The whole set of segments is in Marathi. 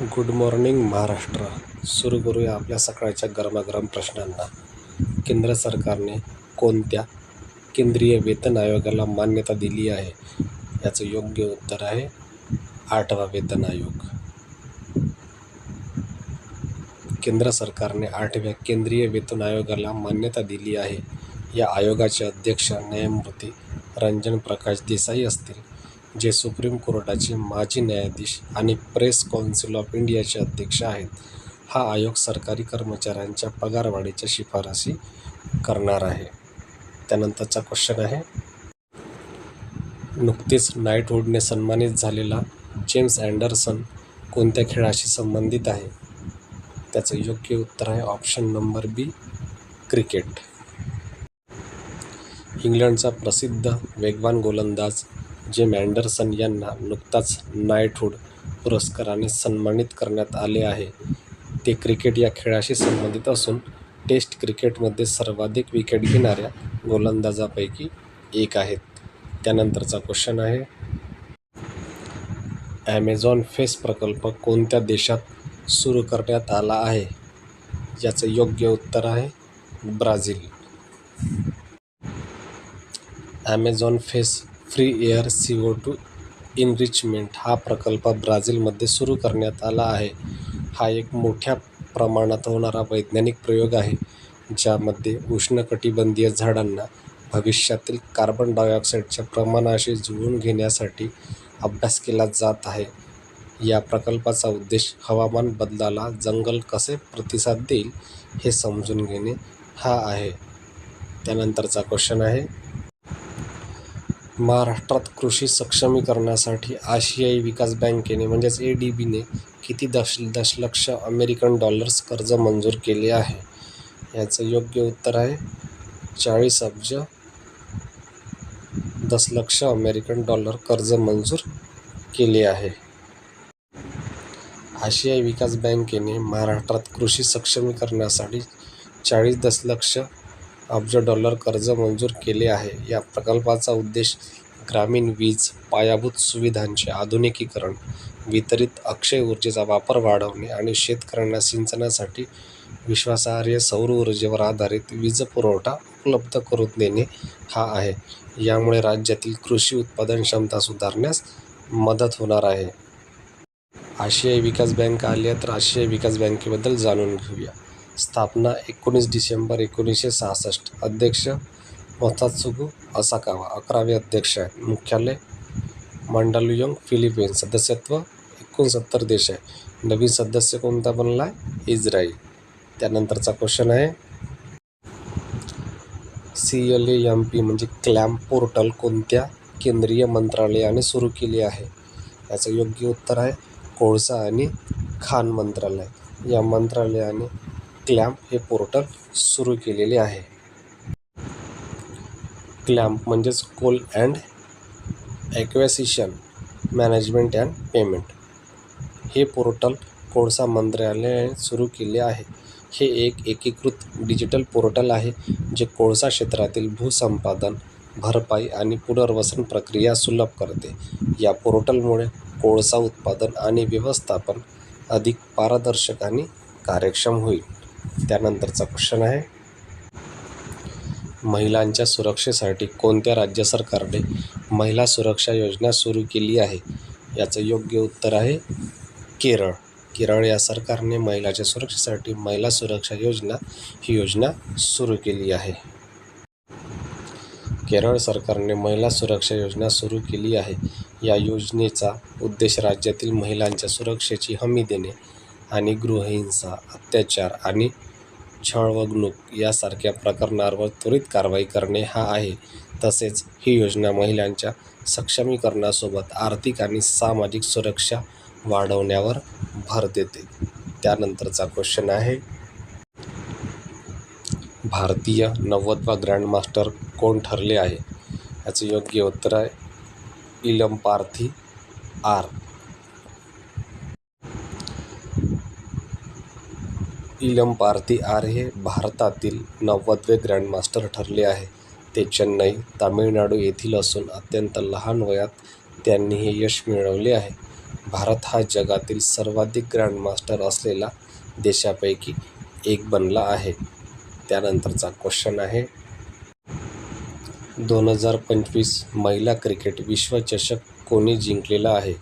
Good morning Maharashtra. सुरू करूया आपल्या सकाळच्या गरमागरम प्रश्नांना. केंद्र सरकारने कोणत्या केंद्रीय वेतन आयोगाला मान्यता दिली आहे? याचं योग्य उत्तर आहे आठवा वेतन आयोग. केंद्र सरकारने आठव्या केंद्रीय वेतन आयोगाला मान्यता दिली आहे. या आयोगाचे अध्यक्ष न्यायमूर्ती रंजन प्रकाश देसाई असतील. जे सुप्रीम कोर्टाचे माजी न्यायाधीश आणि प्रेस कौन्सिल ऑफ इंडियाचे अध्यक्ष आहेत हा आयोग सरकारी कर्मचाऱ्यांच्या पगारवाढीच्या शिफारसी करणार आहे. त्यानंतरचा क्वेश्चन आहे. नुकतेच नाईटहूडने सन्मानित झालेला जेम्स अँडरसन कोणत्या खेळाशी संबंधित आहे? त्याचं योग्य उत्तर आहे ऑप्शन नंबर बी क्रिकेट. इंग्लंडचा प्रसिद्ध वेगवान गोलंदाज जेम अँडरसन यांना नुकताच नाईटहूड पुरस्काराने सन्मानित करण्यात आले आहे. ते क्रिकेट या खेळाशी संबंधित असून टेस्ट क्रिकेटमध्ये सर्वाधिक विकेट घेणाऱ्या गोलंदाजापैकी एक आहेत. त्यानंतरचा क्वेश्चन आहे ॲमेझॉन फेस प्रकल्प कोणत्या देशात सुरू करण्यात आला आहे? याचं योग्य उत्तर आहे Brazil. Amazon face free air C O two enrichment हा प्रकल्प ब्राझीलमध्ये सुरू करण्यात आला आहे. हा एक मोठ्या प्रमाणात होणारा वैज्ञानिक प्रयोग आहे ज्यामध्ये उष्णकटिबंधीय झाडांना भविष्यातील कार्बन डायऑक्साईडच्या प्रमाणाशी जुळवून घेण्यासाठी अभ्यास केला जात आहे. या प्रकल्पाचा उद्देश हवामान बदलाला जंगल कसे प्रतिसाद देईल हे समजून घेणे हा आहे. त्यानंतरचा क्वेश्चन आहे महाराष्ट्रात कृषी सक्षमीकरणासाठी आशियाई विकास बँकेने म्हणजेच ए डी बीने किती दश दशलक्ष अमेरिकन डॉलर्स कर्ज मंजूर केले आहे? याचं योग्य उत्तर आहे चाळीस अब्ज दशलक्ष अमेरिकन डॉलर कर्ज मंजूर केले आहे. आशियाई विकास बँकेने महाराष्ट्रात कृषी सक्षमीकरणासाठी चाळीस दशलक्ष अब्ज डॉलर कर्ज मंजूर केले आहे. या प्रकल्पाचा उद्देश ग्रामीण वीज पायाभूत सुविधांचे आधुनिकीकरण वितरित अक्षय ऊर्जेचा वापर वाढवणे आणि शेतकऱ्यांना सिंचनासाठी विश्वासार्ह सौर ऊर्जेवर आधारित वीज पुरवठा उपलब्ध करून देणे हा आहे. यामुळे राज्यातील कृषी उत्पादन क्षमता सुधारण्यास मदत होणार आहे. आशियाई विकास बँक आली तर आशियाई विकास बँकेबद्दल जाणून घेऊया. स्थापना एकोणीस डिसेंबर एकोणीसशे सहासष्ट. अध्यक्ष मोतात्सुगू असाकावा अकरावे अध्यक्ष आहेत. मुख्यालय मांडालुयंग फिलिपिन्स. सदस्यत्व एकोणसत्तर देश आहे नवीन सदस्य कोणता बनला आहे इस्रायल. त्यानंतरचा क्वेश्चन आहे. C L A M P म्हणजे क्लॅम्प पोर्टल कोणत्या केंद्रीय मंत्रालयाने सुरू केले आहे? याचं योग्य उत्तर आहे कोळसा आणि खाण मंत्रालय. या मंत्रालयाने क्लॅम्प हे पोर्टल सुरू केलेले आहे. क्लॅम्प म्हणजेच coal and acquisition management and payment. हे पोर्टल कोळसा मंत्रालयाने सुरू केले आहे. हे एक एकीकृत डिजिटल पोर्टल आहे जे कोळसा क्षेत्रातील भूसंपादन भरपाई आणि पुनर्वसन प्रक्रिया सुलभ करते. या पोर्टलमुळे कोळसा उत्पादन आणि व्यवस्थापन अधिक पारदर्शक आणि कार्यक्षम होईल. त्यानंतरचा क्वेश्चन आहे महिलांच्या सुरक्षेसाठी कोणत्या राज्य सरकारने महिला सुरक्षा योजना सुरू केली आहे? याचं योग्य उत्तर आहे केरळ. केरळ या सरकारने महिलाच्या सुरक्षेसाठी महिला सुरक्षा योजना ही योजना सुरू केली आहे. केरळ सरकारने महिला सुरक्षा योजना सुरू केली आहे. या योजनेचा उद्देश राज्यातील महिलांच्या सुरक्षेची हमी देणे आणि गृहहिंसा अत्याचार आणि छळवगणूक यासारख्या प्रकरणांवर त्वरित कारवाई करणे हा आहे. तसेच ही योजना महिलांच्या सक्षमीकरणासोबत आर्थिक आणि सामाजिक सुरक्षा वाढवण्यावर भर देते. त्यानंतरचा क्वेश्चन आहे भारतीय नव्वदवा ग्रँडमास्टर कोण ठरले आहे? याचं योग्य उत्तर आहे इलम पार्थी आर. इलम पार्थी आर हे भारतातील नव्वदवे ग्रँडमास्टर ठरले आहे. ते चेन्नई तामिळनाडू येथील असून अत्यंत लहान वयात त्यांनी हे यश मिळवले आहे. भारत हा जगातील सर्वाधिक ग्रँडमास्टर असलेला देशापैकी एक बनला आहे. त्यानंतरचा क्वेश्चन आहे दोन हजार पंचवीस महिला क्रिकेट विश्वचषक कोणी जिंकलेला आहे?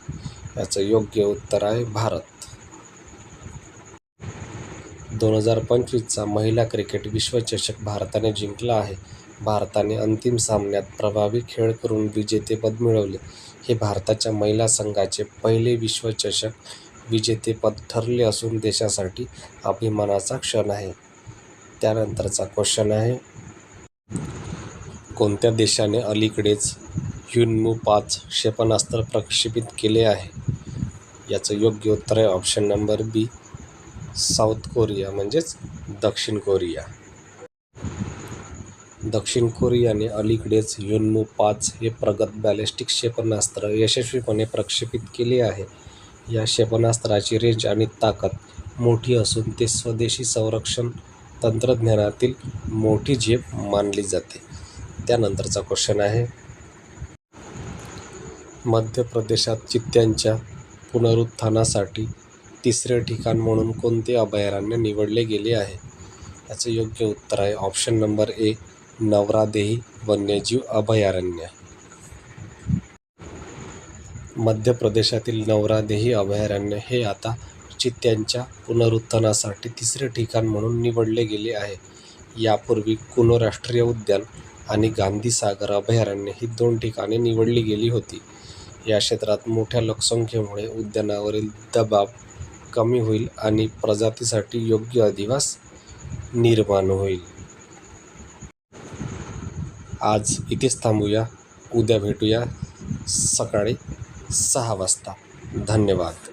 याचं योग्य उत्तर आहे भारत. दोन हजार पंचवीसचा महिला क्रिकेट विश्वचषक भारताने जिंकला आहे. भारताने अंतिम सामन्यात प्रभावी खेळ करून विजेतेपद मिळवले. हे भारताच्या महिला संघाचे पहिले विश्वचषक विजेतेपद ठरले असून देशासाठी अभिमानाचा क्षण आहे. त्यानंतरचा क्वेश्चन आहे कोणत्या देशाने अलीकडेच ह्युन्मू पाच क्षेपणास्त्र प्रक्षेपित केले आहे? याचं योग्य उत्तर आहे option number B South Korea म्हणजेच दक्षिण कोरिया. दक्षिण कोरियाने अलीकडेच युन्मू पाच हे प्रगत बॅलिस्टिक क्षेपणास्त्र यशस्वीपणे प्रक्षेपित केले आहे. या क्षेपणास्त्राची रेंज आणि ताकद मोठी असून ते स्वदेशी संरक्षण तंत्रज्ञानातील मोठी झेप मानली जाते. त्यानंतरचा क्वेश्चन आहे मध्य प्रदेशात चित्त्यांच्या पुनरुत्थानासाठी तिसरे ठिकाण म्हणून कोणते अभयारण्य निवडले गेले आहे? याचं योग्य उत्तर आहे ऑप्शन नंबर ए नवरादेही वन्यजीव अभयारण्य. मध्य प्रदेशातील नवरादेही अभयारण्य हे आता चित्त्यांच्या पुनरुत्थानासाठी तिसरे ठिकाण म्हणून निवडले गेले आहे. यापूर्वी कुनो राष्ट्रीय उद्यान आणि गांधी सागर अभयारण्य ही दोन ठिकाणे निवडली गेली होती. या क्षेत्रात मोठ्या लोकसंख्येमुळे उद्यानावरील दबाव कमी होईल आणि प्रजातीसाठी योग्य अधिवास निर्माण होईल. आज इथेच थांबूया. उद्या भेटूया सकाळी सहा वाजता. धन्यवाद.